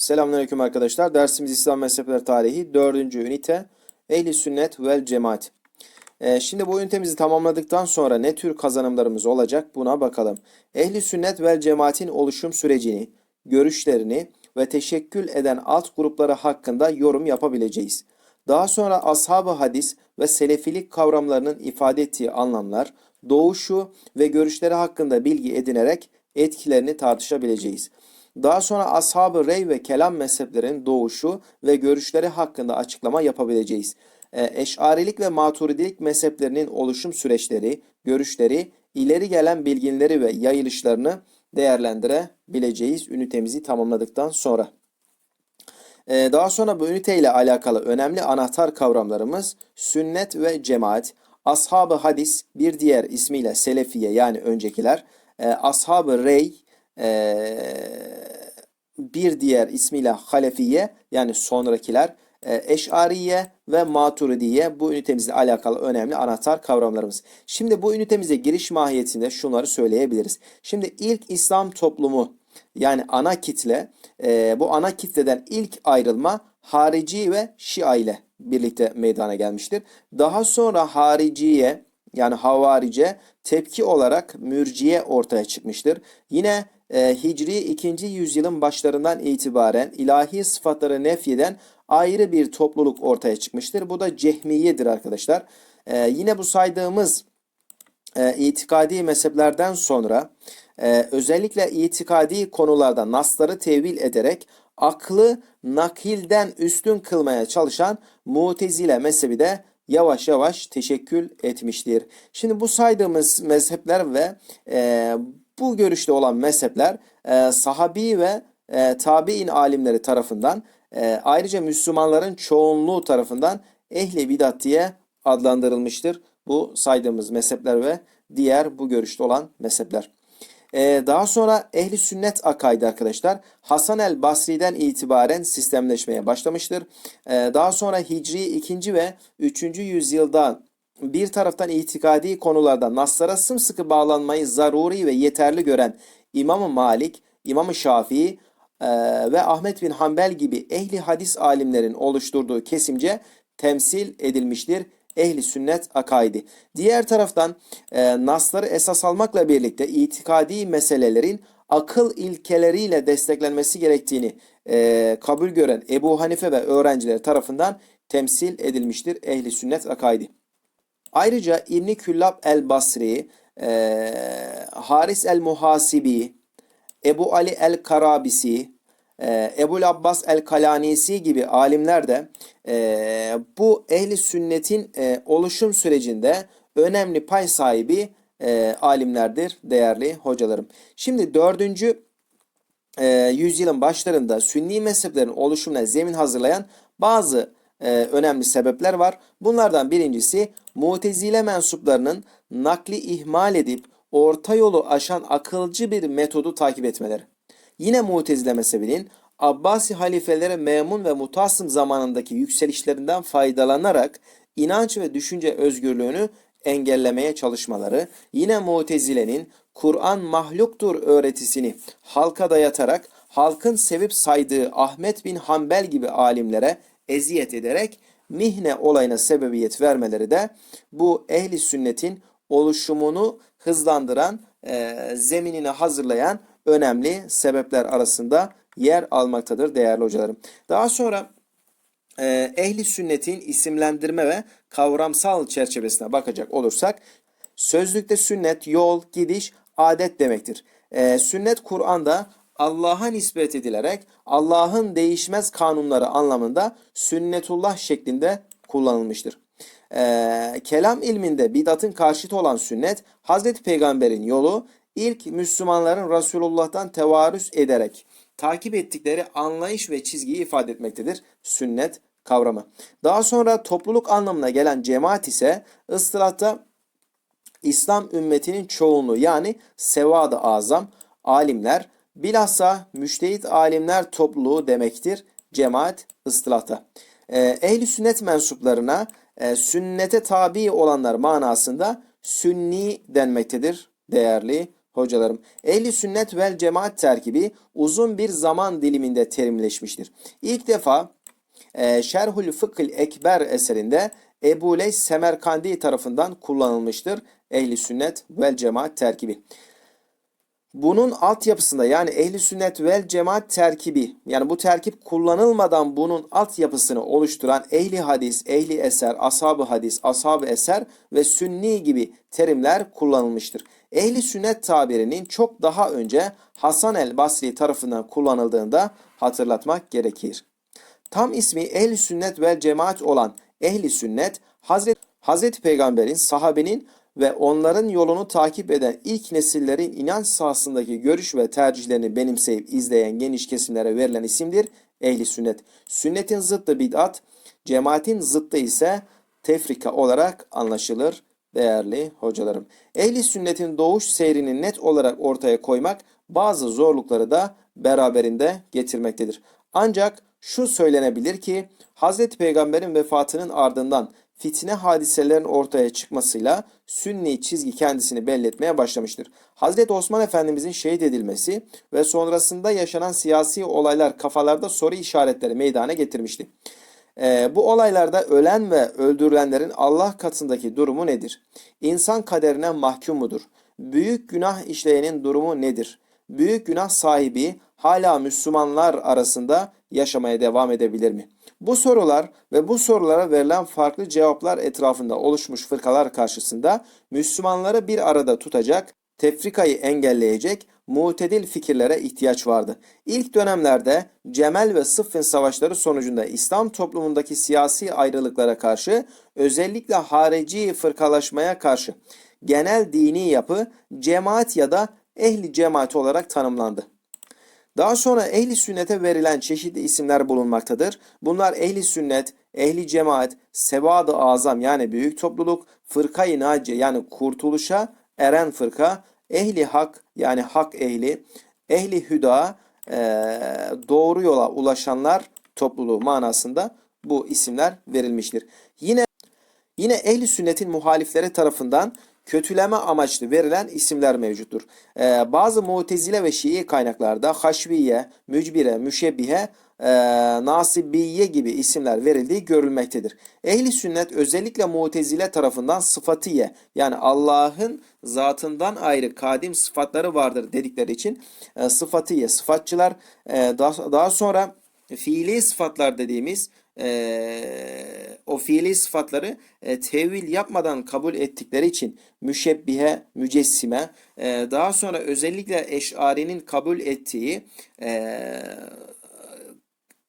Selamünaleyküm arkadaşlar. Dersimiz İslam Mezhepleri Tarihi 4. ünite Ehli Sünnet vel Cemaat. Ee, şimdi bu ünitemizi tamamladıktan sonra ne tür kazanımlarımız olacak buna bakalım. Ehli Sünnet vel Cemaat'in oluşum sürecini, görüşlerini ve teşekkül eden alt grupları hakkında yorum yapabileceğiz. Daha sonra ashab-ı hadis ve selefilik kavramlarının ifade ettiği anlamlar, doğuşu ve görüşleri hakkında bilgi edinerek etkilerini tartışabileceğiz. Daha sonra ashab-ı rey ve kelam mezheplerinin doğuşu ve görüşleri hakkında açıklama yapabileceğiz. Ee, Eş'arilik ve maturidilik mezheplerinin oluşum süreçleri, görüşleri, ileri gelen bilginleri ve yayılışlarını değerlendirebileceğiz ünitemizi tamamladıktan sonra. Ee, daha sonra bu ünite ile alakalı önemli anahtar kavramlarımız sünnet ve cemaat, ashab-ı hadis, bir diğer ismiyle selefiye yani öncekiler, e, ashab-ı rey, e, bir diğer ismiyle halefiye yani sonrakiler, e, eşariye ve maturidiye bu ünitemizle alakalı önemli anahtar kavramlarımız. Şimdi bu ünitemize giriş mahiyetinde şunları söyleyebiliriz. Şimdi ilk İslam toplumu yani ana kitle e, bu ana kitleden ilk ayrılma harici ve şia ile birlikte meydana gelmiştir. Daha sonra hariciye yani havarice tepki olarak mürciye ortaya çıkmıştır. Yine e, Hicri 2. yüzyılın başlarından itibaren ilahi sıfatları nefyeden ayrı bir topluluk ortaya çıkmıştır. Bu da cehmiyedir arkadaşlar. E, yine bu saydığımız e, itikadi mezheplerden sonra e, özellikle itikadi konularda nasları tevil ederek aklı nakilden üstün kılmaya çalışan Mutezile mezhebi de yavaş yavaş teşekkül etmiştir. Şimdi bu saydığımız mezhepler ve e, bu görüşte olan mezhepler e, sahabi ve e, tabi'in alimleri tarafından e, ayrıca Müslümanların çoğunluğu tarafından ehli bidat diye adlandırılmıştır. Bu saydığımız mezhepler ve diğer bu görüşte olan mezhepler. Ee, daha sonra ehli sünnet akaidi arkadaşlar Hasan el Basri'den itibaren sistemleşmeye başlamıştır. Ee, daha sonra Hicri 2. ve 3. yüzyılda bir taraftan itikadi konularda naslara sımsıkı bağlanmayı zaruri ve yeterli gören İmam-ı Malik, İmam-ı Şafii e, ve Ahmet bin Hanbel gibi ehli hadis alimlerin oluşturduğu kesimce temsil edilmiştir ehli sünnet akaidi. Diğer taraftan e, nasları esas almakla birlikte itikadi meselelerin akıl ilkeleriyle desteklenmesi gerektiğini e, kabul gören Ebu Hanife ve öğrencileri tarafından temsil edilmiştir ehli sünnet akaidi. Ayrıca İbni Küllab el-Basri, e, Haris el-Muhasibi, Ebu Ali el-Karabisi, e, Ebul Abbas el-Kalanisi gibi alimler de e, bu ehli sünnetin e, oluşum sürecinde önemli pay sahibi e, alimlerdir değerli hocalarım. Şimdi dördüncü e, yüzyılın başlarında Sünni mezheplerin oluşumuna zemin hazırlayan bazı e, önemli sebepler var. Bunlardan birincisi Mutezile mensuplarının nakli ihmal edip orta yolu aşan akılcı bir metodu takip etmeleri. Yine Mutezile mezhebinin Abbasi halifelere Memun ve Mutasım zamanındaki yükselişlerinden faydalanarak inanç ve düşünce özgürlüğünü engellemeye çalışmaları, yine Mutezile'nin Kur'an mahluktur öğretisini halka dayatarak halkın sevip saydığı Ahmet bin Hanbel gibi alimlere eziyet ederek mihne olayına sebebiyet vermeleri de bu ehli sünnetin oluşumunu hızlandıran, e, zeminini hazırlayan önemli sebepler arasında yer almaktadır değerli hocalarım. Daha sonra e, ehli sünnetin isimlendirme ve kavramsal çerçevesine bakacak olursak sözlükte sünnet yol, gidiş, adet demektir. E, sünnet Kur'an'da Allah'a nispet edilerek Allah'ın değişmez kanunları anlamında sünnetullah şeklinde kullanılmıştır. Ee, kelam ilminde bidatın karşıtı olan sünnet Hazreti Peygamber'in yolu ilk Müslümanların Resulullah'tan tevarüs ederek takip ettikleri anlayış ve çizgiyi ifade etmektedir. Sünnet kavramı. Daha sonra topluluk anlamına gelen cemaat ise ıstılahta İslam ümmetinin çoğunluğu yani sevad-ı azam alimler bilhassa müştehit alimler topluluğu demektir cemaat ıstılahta. Ee, ehli sünnet mensuplarına e, sünnete tabi olanlar manasında sünni denmektedir değerli hocalarım. Ehli sünnet vel cemaat terkibi uzun bir zaman diliminde terimleşmiştir. İlk defa e, Şerhül Fıkhıl Ekber eserinde Ebu Leys Semerkandi tarafından kullanılmıştır. Ehli sünnet vel cemaat terkibi. Bunun altyapısında yani ehli sünnet vel cemaat terkibi yani bu terkip kullanılmadan bunun altyapısını oluşturan ehli hadis, ehli eser, ashab-ı hadis, ashab-ı eser ve sünni gibi terimler kullanılmıştır. Ehli sünnet tabirinin çok daha önce Hasan el Basri tarafından kullanıldığında hatırlatmak gerekir. Tam ismi ehli sünnet vel cemaat olan ehli sünnet Hazreti, Hazreti Peygamber'in, sahabenin ve onların yolunu takip eden ilk nesillerin inanç sahasındaki görüş ve tercihlerini benimseyip izleyen geniş kesimlere verilen isimdir ehli sünnet. Sünnetin zıttı bid'at, cemaatin zıttı ise tefrika olarak anlaşılır değerli hocalarım. Ehli sünnetin doğuş seyrini net olarak ortaya koymak bazı zorlukları da beraberinde getirmektedir. Ancak şu söylenebilir ki Hazreti Peygamber'in vefatının ardından fitne hadiselerin ortaya çıkmasıyla sünni çizgi kendisini belli etmeye başlamıştır. Hazreti Osman Efendimizin şehit edilmesi ve sonrasında yaşanan siyasi olaylar kafalarda soru işaretleri meydana getirmişti. Ee, bu olaylarda ölen ve öldürülenlerin Allah katındaki durumu nedir? İnsan kaderine mahkum mudur? Büyük günah işleyenin durumu nedir? Büyük günah sahibi hala Müslümanlar arasında yaşamaya devam edebilir mi? Bu sorular ve bu sorulara verilen farklı cevaplar etrafında oluşmuş fırkalar karşısında Müslümanları bir arada tutacak, tefrikayı engelleyecek mutedil fikirlere ihtiyaç vardı. İlk dönemlerde Cemel ve Sıffin savaşları sonucunda İslam toplumundaki siyasi ayrılıklara karşı özellikle harici fırkalaşmaya karşı genel dini yapı cemaat ya da ehli cemaat olarak tanımlandı. Daha sonra ehli sünnete verilen çeşitli isimler bulunmaktadır. Bunlar ehli sünnet, ehli cemaat, sevad-ı azam yani büyük topluluk, fırkayı naciye yani kurtuluşa eren fırka, ehli hak yani hak ehli, ehli hüda doğru yola ulaşanlar topluluğu manasında bu isimler verilmiştir. Yine yine ehli sünnetin muhalifleri tarafından kötüleme amaçlı verilen isimler mevcuttur. Ee, bazı mutezile ve şii kaynaklarda haşviye, mücbire, müşebbihe, e, nasibiye gibi isimler verildiği görülmektedir. Ehli sünnet özellikle mutezile tarafından sıfatiye yani Allah'ın zatından ayrı kadim sıfatları vardır dedikleri için e, sıfatiye, sıfatçılar e, daha, daha sonra fiili sıfatlar dediğimiz e, o fiili sıfatları e, tevil yapmadan kabul ettikleri için müşebbihe, mücessime e, daha sonra özellikle eşarinin kabul ettiği e,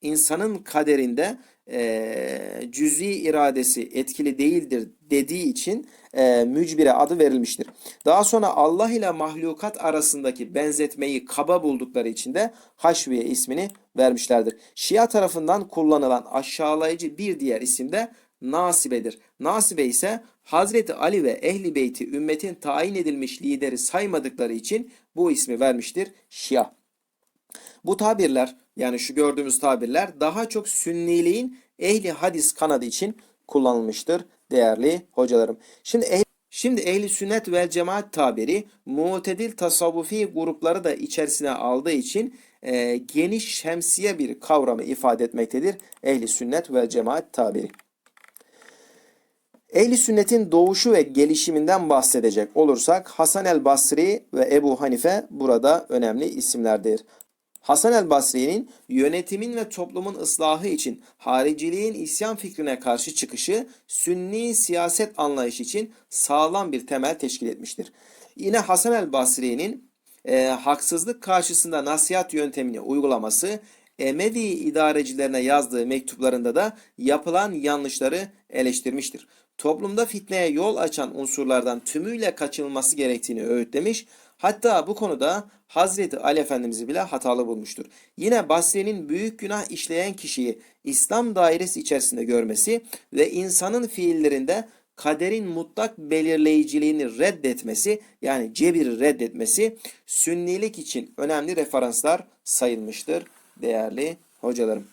insanın kaderinde e, cüzi iradesi etkili değildir dediği için e, mücbire adı verilmiştir. Daha sonra Allah ile mahlukat arasındaki benzetmeyi kaba buldukları için de Haşviye ismini vermişlerdir. Şia tarafından kullanılan aşağılayıcı bir diğer isim de Nasibe'dir. Nasibe ise Hazreti Ali ve Ehli Beyti ümmetin tayin edilmiş lideri saymadıkları için bu ismi vermiştir Şia. Bu tabirler yani şu gördüğümüz tabirler daha çok sünniliğin ehli hadis kanadı için kullanılmıştır değerli hocalarım. Şimdi ehli Şimdi ehli sünnet vel cemaat tabiri mutedil tasavvufi grupları da içerisine aldığı için e, geniş şemsiye bir kavramı ifade etmektedir. Ehli sünnet vel cemaat tabiri. Ehli sünnetin doğuşu ve gelişiminden bahsedecek olursak Hasan el Basri ve Ebu Hanife burada önemli isimlerdir. Hasan el Basri'nin yönetimin ve toplumun ıslahı için hariciliğin isyan fikrine karşı çıkışı sünni siyaset anlayışı için sağlam bir temel teşkil etmiştir. Yine Hasan el Basri'nin e, haksızlık karşısında nasihat yöntemini uygulaması Emevi idarecilerine yazdığı mektuplarında da yapılan yanlışları eleştirmiştir. Toplumda fitneye yol açan unsurlardan tümüyle kaçınılması gerektiğini öğütlemiş. Hatta bu konuda Hazreti Ali Efendimiz'i bile hatalı bulmuştur. Yine Basri'nin büyük günah işleyen kişiyi İslam dairesi içerisinde görmesi ve insanın fiillerinde kaderin mutlak belirleyiciliğini reddetmesi yani cebiri reddetmesi sünnilik için önemli referanslar sayılmıştır değerli hocalarım.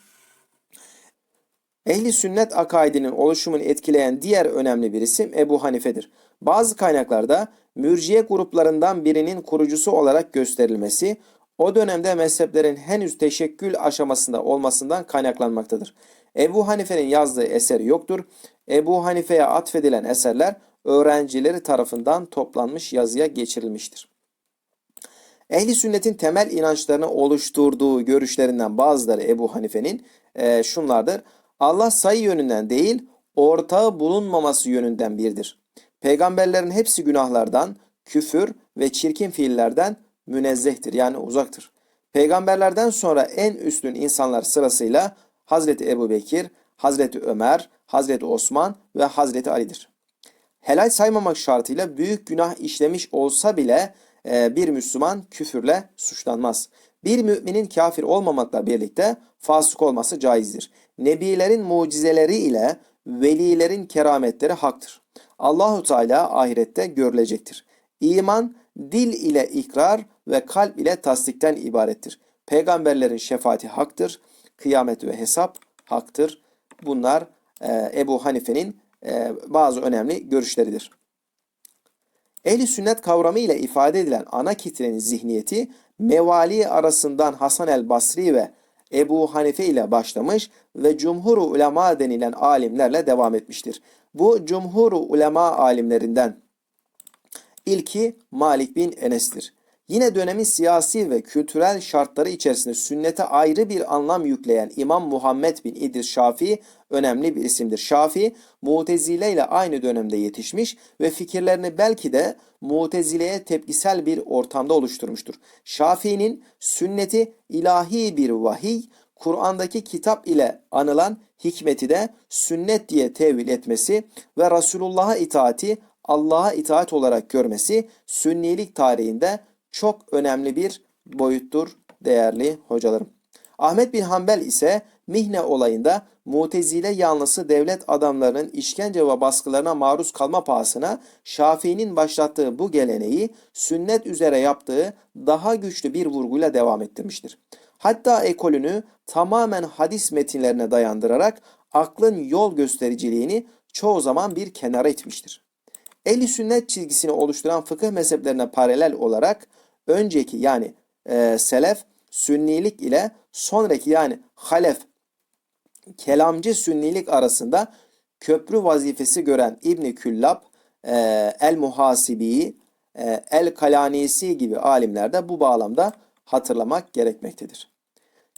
Ehli sünnet akaidinin oluşumunu etkileyen diğer önemli bir isim Ebu Hanife'dir. Bazı kaynaklarda mürciye gruplarından birinin kurucusu olarak gösterilmesi o dönemde mezheplerin henüz teşekkül aşamasında olmasından kaynaklanmaktadır. Ebu Hanife'nin yazdığı eser yoktur. Ebu Hanife'ye atfedilen eserler öğrencileri tarafından toplanmış yazıya geçirilmiştir. Ehli sünnetin temel inançlarını oluşturduğu görüşlerinden bazıları Ebu Hanife'nin e, şunlardır. Allah sayı yönünden değil, ortağı bulunmaması yönünden birdir. Peygamberlerin hepsi günahlardan, küfür ve çirkin fiillerden münezzehtir yani uzaktır. Peygamberlerden sonra en üstün insanlar sırasıyla Hazreti Ebu Bekir, Hazreti Ömer, Hazreti Osman ve Hazreti Ali'dir. Helal saymamak şartıyla büyük günah işlemiş olsa bile e, bir Müslüman küfürle suçlanmaz. Bir müminin kafir olmamakla birlikte fasık olması caizdir. Nebilerin mucizeleri ile velilerin kerametleri haktır. Allahu Teala ahirette görülecektir. İman dil ile ikrar ve kalp ile tasdikten ibarettir. Peygamberlerin şefaati haktır. Kıyamet ve hesap haktır. Bunlar e, Ebu Hanife'nin e, bazı önemli görüşleridir. Ehli sünnet kavramı ile ifade edilen ana kitlenin zihniyeti mevali arasından Hasan el Basri ve Ebu Hanife ile başlamış ve cumhur ulema denilen alimlerle devam etmiştir. Bu cumhur ulema alimlerinden ilki Malik bin Enes'tir. Yine dönemin siyasi ve kültürel şartları içerisinde sünnete ayrı bir anlam yükleyen İmam Muhammed bin İdris Şafii önemli bir isimdir. Şafii, Mutezile ile aynı dönemde yetişmiş ve fikirlerini belki de Mutezile'ye tepkisel bir ortamda oluşturmuştur. Şafii'nin sünneti ilahi bir vahiy, Kur'an'daki kitap ile anılan hikmeti de sünnet diye tevil etmesi ve Resulullah'a itaati Allah'a itaat olarak görmesi sünnilik tarihinde çok önemli bir boyuttur değerli hocalarım. Ahmet bin Hanbel ise Mihne olayında Mutezile yanlısı devlet adamlarının işkence ve baskılarına maruz kalma pahasına Şafii'nin başlattığı bu geleneği sünnet üzere yaptığı daha güçlü bir vurguyla devam ettirmiştir. Hatta ekolünü tamamen hadis metinlerine dayandırarak aklın yol göstericiliğini çoğu zaman bir kenara itmiştir. Ehli sünnet çizgisini oluşturan fıkıh mezheplerine paralel olarak önceki yani e, selef sünnilik ile sonraki yani halef kelamcı sünnilik arasında köprü vazifesi gören İbni Küllab, e, El Muhasibi, e, El Kalanisi gibi alimler de bu bağlamda hatırlamak gerekmektedir.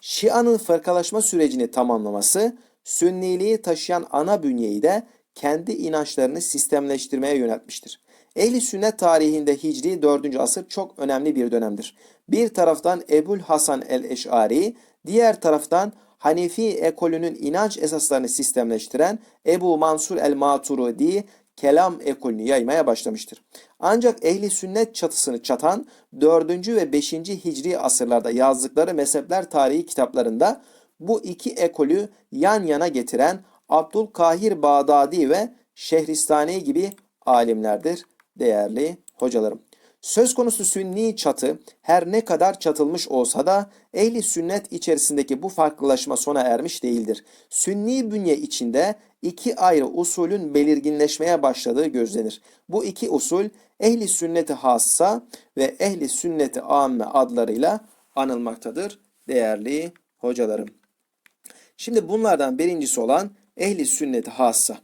Şia'nın fırkalaşma sürecini tamamlaması, sünniliği taşıyan ana bünyeyi de kendi inançlarını sistemleştirmeye yöneltmiştir. Ehli sünnet tarihinde Hicri 4. asır çok önemli bir dönemdir. Bir taraftan Ebul Hasan el-Eş'ari, diğer taraftan Hanefi ekolünün inanç esaslarını sistemleştiren Ebu Mansur el-Maturidi kelam ekolünü yaymaya başlamıştır. Ancak ehli sünnet çatısını çatan 4. ve 5. Hicri asırlarda yazdıkları mezhepler tarihi kitaplarında bu iki ekolü yan yana getiren Abdülkahir Bağdadi ve Şehristani gibi alimlerdir değerli hocalarım. Söz konusu sünni çatı her ne kadar çatılmış olsa da ehli sünnet içerisindeki bu farklılaşma sona ermiş değildir. Sünni bünye içinde iki ayrı usulün belirginleşmeye başladığı gözlenir. Bu iki usul ehli sünneti hassa ve ehli sünneti amme adlarıyla anılmaktadır değerli hocalarım. Şimdi bunlardan birincisi olan ehli sünneti hassa.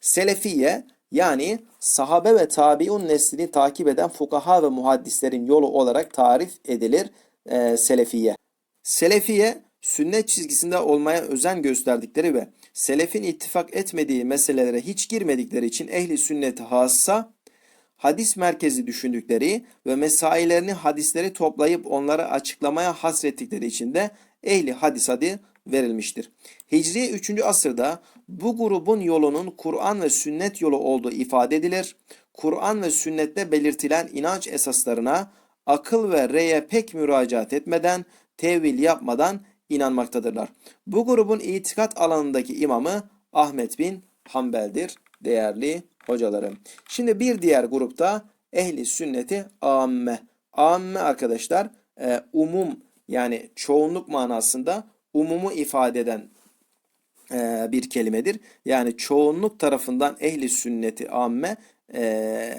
Selefiye yani sahabe ve tabiun neslini takip eden fukaha ve muhaddislerin yolu olarak tarif edilir e, selefiye. Selefiye sünnet çizgisinde olmaya özen gösterdikleri ve selefin ittifak etmediği meselelere hiç girmedikleri için ehli sünneti hassa hadis merkezi düşündükleri ve mesaillerini hadisleri toplayıp onları açıklamaya hasrettikleri için de ehli hadis adı verilmiştir. Hicri 3. asırda bu grubun yolunun Kur'an ve sünnet yolu olduğu ifade edilir. Kur'an ve sünnette belirtilen inanç esaslarına akıl ve reye pek müracaat etmeden, tevil yapmadan inanmaktadırlar. Bu grubun itikat alanındaki imamı Ahmet bin Hanbel'dir değerli hocalarım. Şimdi bir diğer grupta ehli sünneti amme. Amme arkadaşlar e, umum yani çoğunluk manasında umumu ifade eden e, bir kelimedir. Yani çoğunluk tarafından ehli sünneti amme e,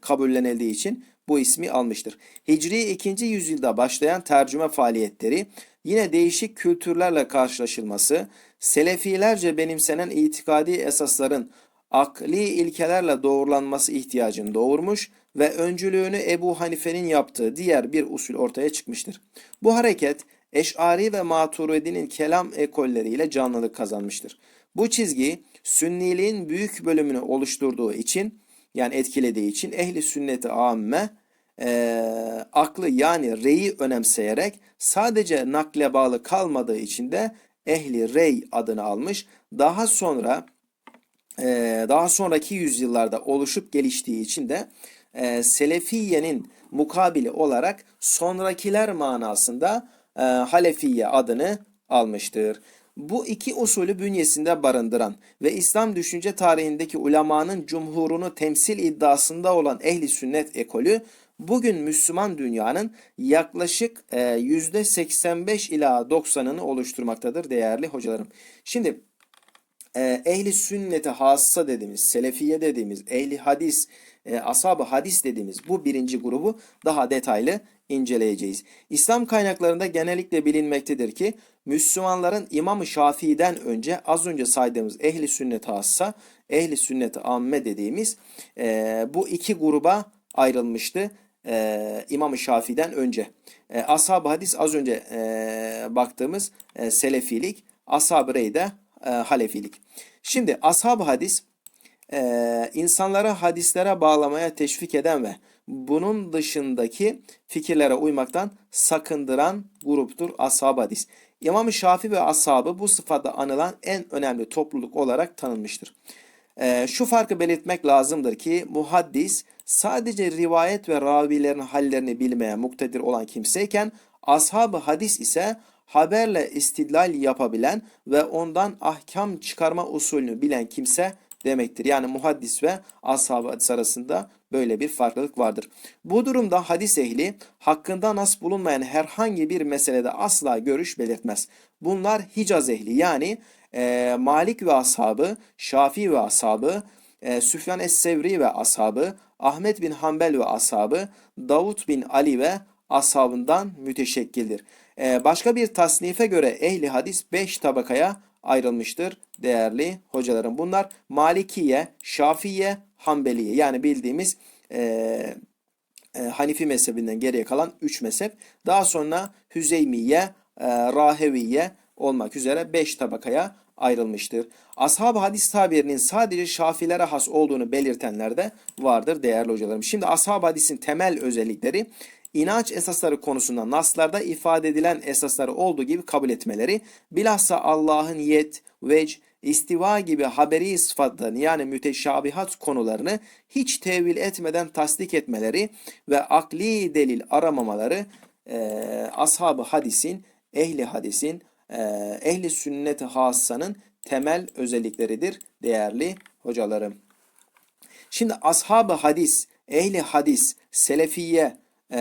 kabullenildiği için bu ismi almıştır. Hicri 2. yüzyılda başlayan tercüme faaliyetleri yine değişik kültürlerle karşılaşılması, Selefilerce benimsenen itikadi esasların akli ilkelerle doğrulanması ihtiyacını doğurmuş ve öncülüğünü Ebu Hanife'nin yaptığı diğer bir usul ortaya çıkmıştır. Bu hareket Eş'ari ve Maturidi'nin kelam ekolleriyle canlılık kazanmıştır. Bu çizgi Sünniliğin büyük bölümünü oluşturduğu için yani etkilediği için ehli sünneti amme e, aklı yani reyi önemseyerek sadece nakle bağlı kalmadığı için de ehli rey adını almış. Daha sonra e, daha sonraki yüzyıllarda oluşup geliştiği için de e, Selefiye'nin mukabili olarak sonrakiler manasında e, Halefiye adını almıştır. Bu iki usulü bünyesinde barındıran ve İslam düşünce tarihindeki ulemanın cumhurunu temsil iddiasında olan ehli sünnet ekolü bugün Müslüman dünyanın yaklaşık e, %85 ila 90'ını oluşturmaktadır değerli hocalarım. Şimdi e, ehli sünnete hassa dediğimiz, selefiye dediğimiz, ehli hadis, e, ashab-ı hadis dediğimiz bu birinci grubu daha detaylı inceleyeceğiz. İslam kaynaklarında genellikle bilinmektedir ki Müslümanların İmam-ı Şafii'den önce az önce saydığımız ehli sünnet hassa, ehli sünnet amme dediğimiz e, bu iki gruba ayrılmıştı e, İmam-ı Şafii'den önce. E, ashab-ı hadis az önce e, baktığımız e, selefilik, ashab-ı rey de e, halefilik. Şimdi ashab-ı hadis e, insanları hadislere bağlamaya teşvik eden ve bunun dışındaki fikirlere uymaktan sakındıran gruptur ashab hadis. İmam-ı Şafi ve ashabı bu sıfatla anılan en önemli topluluk olarak tanınmıştır. E, şu farkı belirtmek lazımdır ki muhaddis sadece rivayet ve ravilerin hallerini bilmeye muktedir olan kimseyken ashab-ı hadis ise haberle istidlal yapabilen ve ondan ahkam çıkarma usulünü bilen kimse demektir. Yani muhaddis ve ashab-ı hadis arasında böyle bir farklılık vardır. Bu durumda hadis ehli hakkında nas bulunmayan herhangi bir meselede asla görüş belirtmez. Bunlar Hicaz ehli yani e, Malik ve ashabı, Şafii ve ashabı, e, Süfyan es-Sevri ve ashabı, Ahmet bin Hanbel ve ashabı, Davut bin Ali ve ashabından müteşekkildir. E, başka bir tasnife göre ehli hadis 5 tabakaya ayrılmıştır değerli hocalarım. Bunlar Malikiye, Şafiye, Hanbeliye yani bildiğimiz e, e, Hanifi mezhebinden geriye kalan 3 mezhep. Daha sonra Hüzeymiye, e, Raheviye olmak üzere 5 tabakaya ayrılmıştır. Ashab-ı hadis tabirinin sadece şafilere has olduğunu belirtenler de vardır değerli hocalarım. Şimdi ashab-ı hadisin temel özellikleri inanç esasları konusunda naslarda ifade edilen esasları olduğu gibi kabul etmeleri, bilhassa Allah'ın yet, vec, istiva gibi haberi sıfatlarını yani müteşabihat konularını hiç tevil etmeden tasdik etmeleri ve akli delil aramamaları e, ashab-ı hadisin, ehli hadisin, e, ehli sünnet-i hassanın temel özellikleridir değerli hocalarım. Şimdi ashab-ı hadis, ehli hadis, selefiye, e,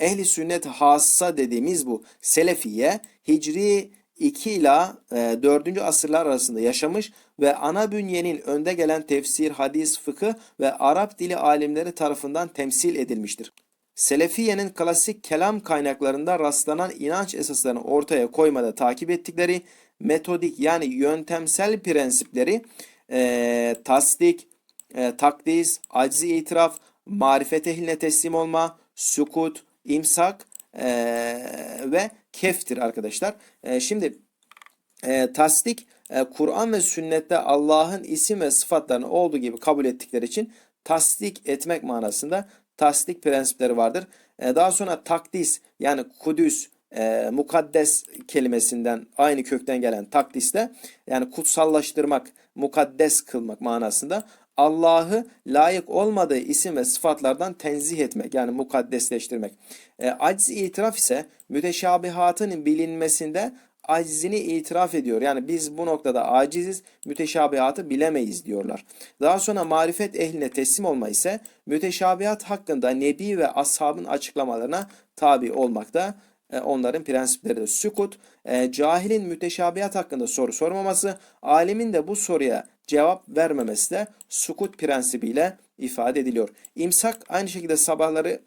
ehli sünnet hassa dediğimiz bu selefiye Hicri 2 ila 4. asırlar arasında yaşamış ve ana bünyenin önde gelen tefsir, hadis, fıkıh ve Arap dili alimleri tarafından temsil edilmiştir. Selefiye'nin klasik kelam kaynaklarında rastlanan inanç esaslarını ortaya koymada takip ettikleri metodik yani yöntemsel prensipleri e, tasdik, e, takdis, aczi itiraf, marifet ehline teslim olma, sukut, imsak e, ve keftir arkadaşlar. E, şimdi e, tasdik e, Kur'an ve sünnette Allah'ın isim ve sıfatlarını olduğu gibi kabul ettikleri için tasdik etmek manasında tasdik prensipleri vardır. E, daha sonra takdis yani kudüs, e, mukaddes kelimesinden aynı kökten gelen takdiste yani kutsallaştırmak, mukaddes kılmak manasında Allah'ı layık olmadığı isim ve sıfatlardan tenzih etmek yani mukaddesleştirmek. E, aciz itiraf ise müteşabihatın bilinmesinde acizini itiraf ediyor. Yani biz bu noktada aciziz, müteşabihatı bilemeyiz diyorlar. Daha sonra marifet ehline teslim olma ise müteşabihat hakkında Nebi ve ashabın açıklamalarına tabi olmakta onların prensipleridir. Sükut, e, cahilin müteşabihat hakkında soru sormaması, alimin de bu soruya cevap vermemesi de sukut prensibiyle ifade ediliyor. İmsak aynı şekilde sabahları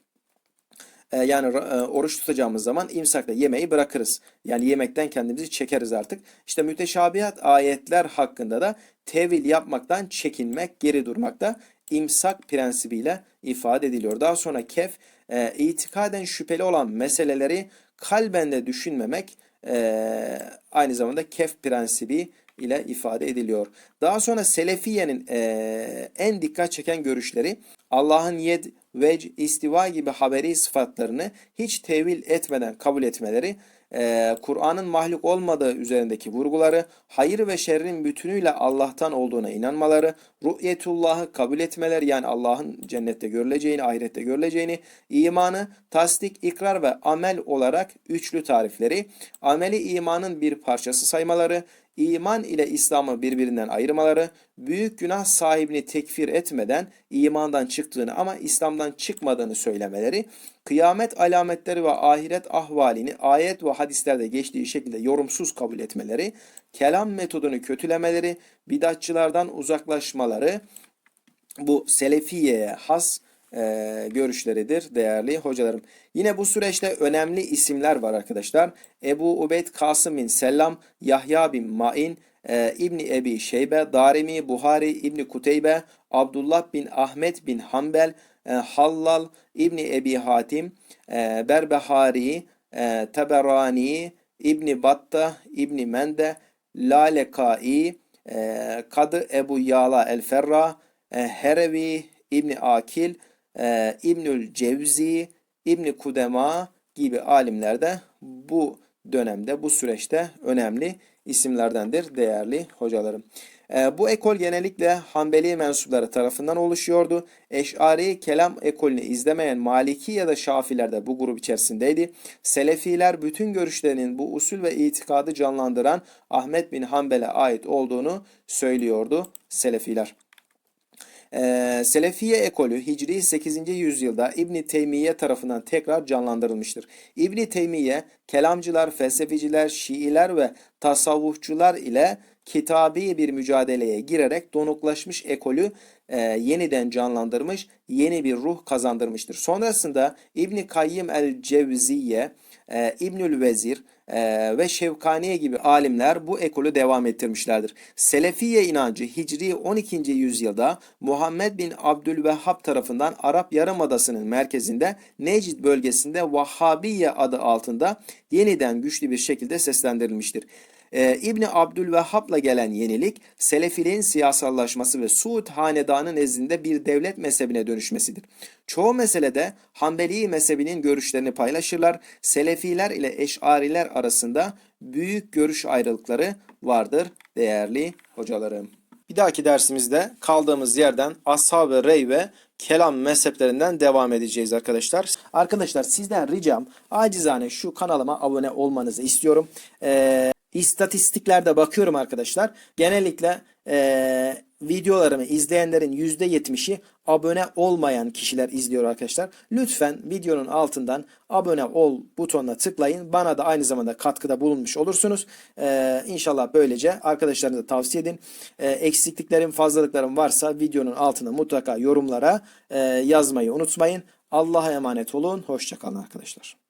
e, yani e, oruç tutacağımız zaman imsakla yemeği bırakırız. Yani yemekten kendimizi çekeriz artık. İşte müteşabihat ayetler hakkında da tevil yapmaktan çekinmek, geri durmakta imsak prensibiyle ifade ediliyor. Daha sonra kef, e, itikaden şüpheli olan meseleleri kalben de düşünmemek e, aynı zamanda kef prensibi ile ifade ediliyor. Daha sonra Selefiye'nin e, en dikkat çeken görüşleri Allah'ın yed, vec, istiva gibi haberi sıfatlarını hiç tevil etmeden kabul etmeleri, e, Kur'an'ın mahluk olmadığı üzerindeki vurguları, hayır ve şerrin bütünüyle Allah'tan olduğuna inanmaları, ru'yetullah'ı kabul etmeleri yani Allah'ın cennette görüleceğini, ahirette görüleceğini, imanı, tasdik, ikrar ve amel olarak üçlü tarifleri, ameli imanın bir parçası saymaları, iman ile İslam'ı birbirinden ayırmaları, büyük günah sahibini tekfir etmeden imandan çıktığını ama İslam'dan çıkmadığını söylemeleri, kıyamet alametleri ve ahiret ahvalini ayet ve hadislerde geçtiği şekilde yorumsuz kabul etmeleri, kelam metodunu kötülemeleri, bidatçılardan uzaklaşmaları, bu Selefiye'ye has e, görüşleridir değerli hocalarım. Yine bu süreçte önemli isimler var arkadaşlar. Ebu Ubeyd Kasım bin Sellam, Yahya bin Ma'in, e, İbni Ebi Şeybe, Darimi, Buhari, İbni Kuteybe, Abdullah bin Ahmet bin Hanbel, e, Hallal, İbni Ebi Hatim, e, Berbehari, e, Teberani, İbni Batta, İbni Mende, Lalekai, e, Kadı Ebu Yala el-Ferra, e, Herevi, İbni Akil, e, İbnül Cevzi, İbni Kudema gibi alimler de bu dönemde, bu süreçte önemli isimlerdendir değerli hocalarım. E, bu ekol genellikle Hanbeli mensupları tarafından oluşuyordu. Eş'ari kelam ekolünü izlemeyen Maliki ya da Şafiler de bu grup içerisindeydi. Selefiler bütün görüşlerinin bu usul ve itikadı canlandıran Ahmet bin Hanbel'e ait olduğunu söylüyordu Selefiler. Ee, Selefiye ekolü Hicri 8. yüzyılda İbni Teymiye tarafından tekrar canlandırılmıştır. İbni Teymiye kelamcılar, felsefeciler, Şiiler ve tasavvufçular ile kitabi bir mücadeleye girerek donuklaşmış ekolü e, yeniden canlandırmış, yeni bir ruh kazandırmıştır. Sonrasında İbni Kayyim el-Cevziye, e, İbnül Vezir e, ve Şevkaniye gibi alimler bu ekolü devam ettirmişlerdir. Selefiye inancı Hicri 12. yüzyılda Muhammed bin Abdülvehhab tarafından Arap Yarımadası'nın merkezinde Necid bölgesinde Vahhabiye adı altında yeniden güçlü bir şekilde seslendirilmiştir. Ee, İbni Abdülvehhab'la gelen yenilik, Selefiliğin siyasallaşması ve Suud hanedanı nezdinde bir devlet mezhebine dönüşmesidir. Çoğu meselede Hanbeli mezhebinin görüşlerini paylaşırlar. Selefiler ile Eş'ariler arasında büyük görüş ayrılıkları vardır değerli hocalarım. Bir dahaki dersimizde kaldığımız yerden Ashab-ı Rey ve kelam mezheplerinden devam edeceğiz arkadaşlar. Arkadaşlar sizden ricam acizane şu kanalıma abone olmanızı istiyorum. Ee, İstatistiklerde bakıyorum arkadaşlar. Genellikle e, videolarımı izleyenlerin %70'i abone olmayan kişiler izliyor arkadaşlar. Lütfen videonun altından abone ol butonuna tıklayın. Bana da aynı zamanda katkıda bulunmuş olursunuz. Ee, inşallah böylece arkadaşlarınıza tavsiye edin. Ee, eksikliklerim, fazlalıklarım varsa videonun altına mutlaka yorumlara e, yazmayı unutmayın. Allah'a emanet olun. Hoşçakalın arkadaşlar.